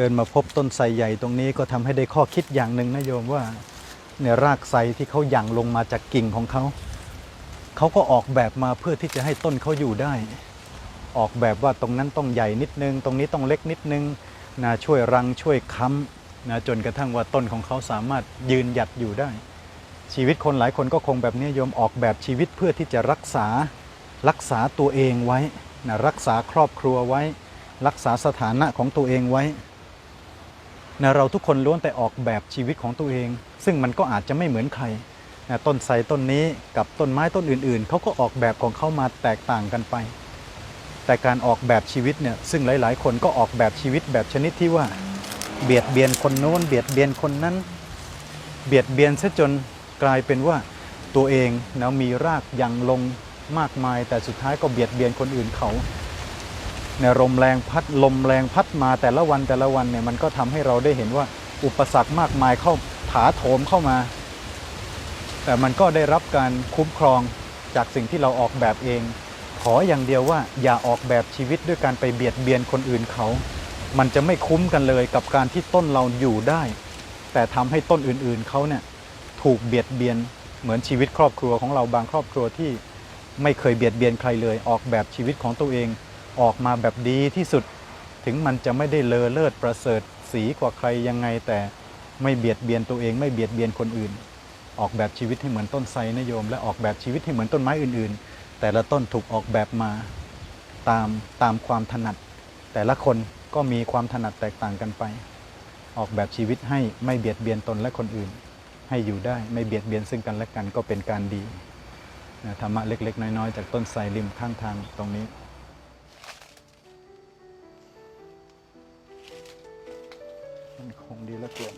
เดินมาพบต้นไทรใหญ่ตรงนี้ก็ทำให้ได้ข้อคิดอย่างหนึ่งนะโยมว่าเนี่ยรากไทรที่เขาหยั่งลงมาจากกิ่งของเขาเขาก็ออกแบบมาเพื่อที่จะให้ต้นเขาอยู่ได้ ออกแบบว่าตรงนั้นต้องใหญ่นิดนึง ตรงนี้ต้องเล็กนิดนึงนะช่วยรังช่วยค้ำนะจนกระทั่งว่าต้นของเขาสามารถยืนหยัดอยู่ได้ ชีวิตคนหลายคนก็คงแบบนี้โยมออกแบบชีวิตเพื่อที่จะรักษารักษาตัวเองไว้นะรักษาครอบครัวไว้ รักษาสถานะของตัวเองไว้ นะเราทุกคนล้วนแต่ออกแบบชีวิตของตัวเอง ซึ่งมันก็อาจจะไม่เหมือนใครนะต้นไทรต้นนี้กับต้นไม้ต้นอื่น ๆเขาก็ออกแบบของเขามาแตกต่างกันไป แต่การออกแบบชีวิตเนี่ยซึ่งหลาย ๆ คนก็ออกแบบชีวิตแบบชนิดที่ว่า เบียดเบียนคนโน้นเบียดเบียนคนนั้น เบียดเบียนซะจนกลายเป็นว่าตัวเองนะมีรากยังลงมากมาย แต่สุดท้ายก็เบียดเบียนคนอื่นเขา เนี่ยลมแรงพัดลมแรงพัดมาแต่ละวันแต่ละวันเนี่ยมันก็ทำให้เราได้เห็นว่าอุปสรรคมากมายเข้าถาโถมเข้ามา แต่มันก็ได้รับการคุ้มครองจากสิ่งที่เราออกแบบเอง ขออย่างเดียวว่าอย่าออกแบบชีวิตด้วยการไปเบียดเบียนคนอื่นเขา มันจะไม่คุ้มกันเลยกับการที่ต้นเราอยู่ได้ แต่ทำให้ต้นอื่นๆเขาเนี่ยถูกเบียดเบียนเหมือนชีวิตครอบครัวของเราบางครอบครัวที่ไม่เคยเบียดเบียนใครเลย ออกแบบชีวิตของตัวเอง ออกมาแบบดีที่สุด ถึงมันจะไม่ได้เลอเลิศประเสริฐสีกว่าใครยังไง แต่ไม่เบียดเบียนตัวเองไม่เบียดเบียนคนอื่น ออกแบบชีวิตให้เหมือนต้นไทรนะโยม และออกแบบชีวิตให้เหมือนต้นไม้อื่น ๆ แต่ละต้นถูกออกแบบมาตามตามความถนัด แต่ละคนก็มีความถนัดแตกต่างกันไป ออกแบบชีวิตให้ไม่เบียดเบียนตนและคนอื่น ให้อยู่ได้ไม่เบียดเบียนซึ่งกันและกันก็เป็นการดีนะธรรมะเล็ก ๆ น้อย ๆ จากต้นไทรริมข้างทางตรงนี้ คงดีเหลือเกิน